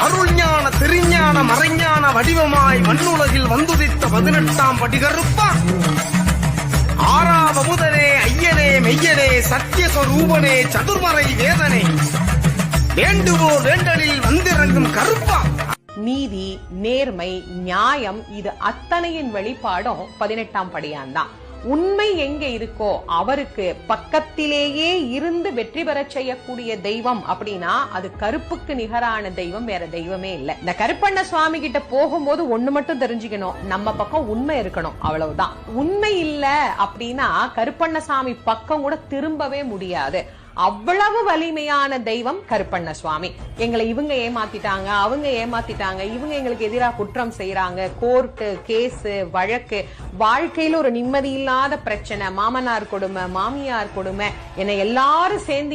அருள் ஞான திருஞான மறைஞான வடிவமாய் மண்ணுலகில் வந்துதித்த பதினெட்டாம் படிகருப்பா. ஆறாவ முதனே ஐயனே மெய்யனே சத்தியஸ்வரூபனே சதுர்மறை வேதனே. வேண்டுவோர் வேண்டலில் வந்திறங்கும் கருப்பா. நீதி நேர்மை நியாயம் இது அத்தனையின் வெளிப்பாடும் பதினெட்டாம் படியான் தான் உண்மை எங்க இருக்கோ அவருக்கு பக்கத்திலேயே இருந்து வெற்றி பெறச் செய்யக்கூடிய தெய்வம் அப்படின்னா அது கருப்புக்கு நிகரான தெய்வம் வேற தெய்வமே இல்ல. இந்த கருப்பண்ண சுவாமி கிட்ட போகும்போது ஒண்ணு மட்டும் தெரிஞ்சுக்கணும். நம்ம பக்கம் உண்மை இருக்கணும் அவ்வளவுதான். உண்மை இல்ல அப்படின்னா கருப்பண்ணசாமி பக்கம் கூட திரும்பவே முடியாது. அவ்வளவு வலிமையான தெய்வம் கருப்பண்ண சுவாமி எங்களை இவங்க ஏமாத்திட்டாங்க அவங்க ஏமாத்திட்டாங்க இவங்க எங்களுக்கு எதிராக குற்றம் செய்யறாங்க கோர்ட்டு கேஸு வழக்கு வாழ்க்கையில ஒரு நிம்மதி இல்லாத பிரச்சனை. மாமனார் கொடுமை மாமியார் கொடுமை என்னை எல்லாரும் சேர்ந்து